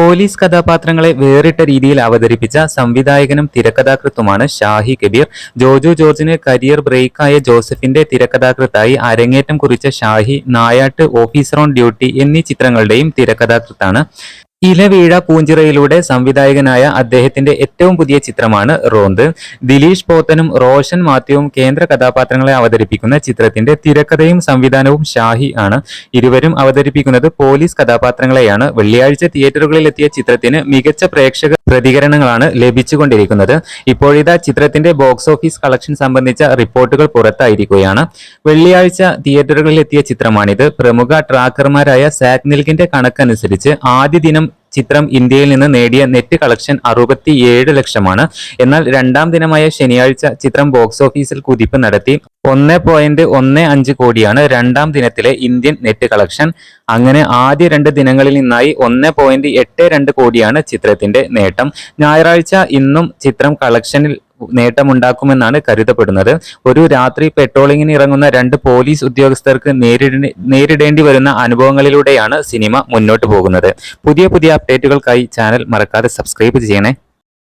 Police കഥാപാത്രങ്ങളെ വേറിട്ട രീതിയിൽ അവതരിപ്പിച്ച സംവിധായകനും തിരക്കഥാകൃത്തുമാണ് ഷാഹി കബീർ. ജോജു ജോർജിന് കരിയർ ബ്രേക്കായ ജോസഫിന്റെ തിരക്കഥാകൃത്തായി അരങ്ങേറ്റം കുറിച്ച Shahi Nayattu officer on duty എന്നീ ചിത്രങ്ങളുടെയും തിരക്കഥാകൃത്താണ്. ഇലവീഴ പൂഞ്ചിറയിലൂടെ സംവിധായകനായ അദ്ദേഹത്തിന്റെ ഏറ്റവും പുതിയ ചിത്രമാണ് റോന്ത്. ദിലീഷ് പോത്തനും റോഷൻ മാത്യുവും കേന്ദ്ര കഥാപാത്രങ്ങളെ അവതരിപ്പിക്കുന്ന ചിത്രത്തിന്റെ തിരക്കഥയും സംവിധാനവും ഷാഹി ആണ്. ഇരുവരും അവതരിപ്പിക്കുന്നത് പോലീസ് കഥാപാത്രങ്ങളെയാണ്. വെള്ളിയാഴ്ച തിയേറ്ററുകളിൽ എത്തിയ ചിത്രത്തിന് മികച്ച പ്രേക്ഷക പ്രതികരണങ്ങളാണ് ലഭിച്ചുകൊണ്ടിരിക്കുന്നത്. ഇപ്പോഴിതാ ചിത്രത്തിന്റെ ബോക്സ് ഓഫീസ് കളക്ഷൻ സംബന്ധിച്ച റിപ്പോർട്ടുകൾ പുറത്തായിരിക്കുകയാണ്. വെള്ളിയാഴ്ച തിയേറ്ററുകളിൽ എത്തിയ ചിത്രമാണിത്. പ്രമുഖ ട്രാക്കർമാരായ സാക് നിൽഗിന്റെ കണക്കനുസരിച്ച് ആദ്യ ദിനം ചിത്രം ഇന്ത്യയിൽ നിന്ന് നേടിയ നെറ്റ് കളക്ഷൻ അറുപത്തിയേഴ് ലക്ഷമാണ്. എന്നാൽ രണ്ടാം ദിനമായ ശനിയാഴ്ച ചിത്രം ബോക്സ് ഓഫീസിൽ കുതിപ്പ് നടത്തി. ഒന്ന് പോയിന്റ് ഒന്ന് അഞ്ച് കോടിയാണ് രണ്ടാം ദിനത്തിലെ ഇന്ത്യൻ നെറ്റ് കളക്ഷൻ. അങ്ങനെ ആദ്യ രണ്ട് ദിനങ്ങളിൽ നിന്നായി ഒന്ന് പോയിന്റ് എട്ട് രണ്ട് കോടിയാണ് ചിത്രത്തിന്റെ നേട്ടം. ഞായറാഴ്ച ഇന്നും ചിത്രം കളക്ഷനിൽ നേട്ടമുണ്ടാക്കുമെന്നാണ് കരുതപ്പെടുന്നത്. ഒരു രാത്രി പെട്രോളിങ്ങിന് ഇറങ്ങുന്ന രണ്ട് പോലീസ് ഉദ്യോഗസ്ഥർക്ക് നേരിടേ നേരിടേണ്ടി വരുന്ന അനുഭവങ്ങളിലൂടെയാണ് സിനിമ മുന്നോട്ട് പോകുന്നത്. പുതിയ പുതിയ അപ്ഡേറ്റുകൾക്കായി ചാനൽ മറക്കാതെ സബ്സ്ക്രൈബ് ചെയ്യണേ.